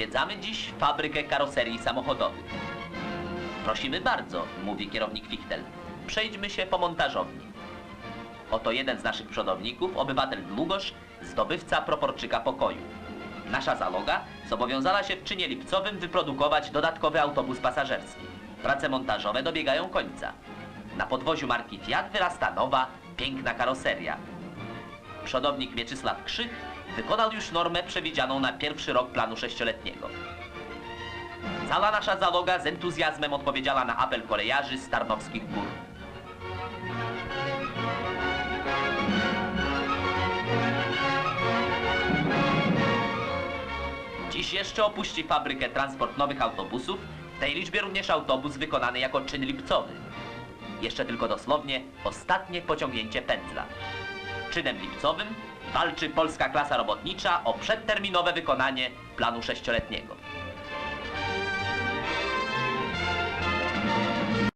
Zwiedzamy dziś fabrykę karoserii samochodowych. Prosimy bardzo, mówi kierownik Fichtel. Przejdźmy się po montażowni. Oto jeden z naszych przodowników, obywatel Długosz, zdobywca proporczyka pokoju. Nasza załoga zobowiązała się w czynie lipcowym wyprodukować dodatkowy autobus pasażerski. Prace montażowe dobiegają końca. Na podwoziu marki Fiat wyrasta nowa, piękna karoseria. Przodownik Mieczysław Krzych wykonał już normę przewidzianą na pierwszy rok planu sześcioletniego. Cała nasza załoga z entuzjazmem odpowiedziała na apel kolejarzy z Tarnowskich Gór. Dziś jeszcze opuści fabrykę transport nowych autobusów, w tej liczbie również autobus wykonany jako czyn lipcowy. Jeszcze tylko dosłownie ostatnie pociągnięcie pędzla. Czynem lipcowym walczy polska klasa robotnicza o przedterminowe wykonanie planu sześcioletniego.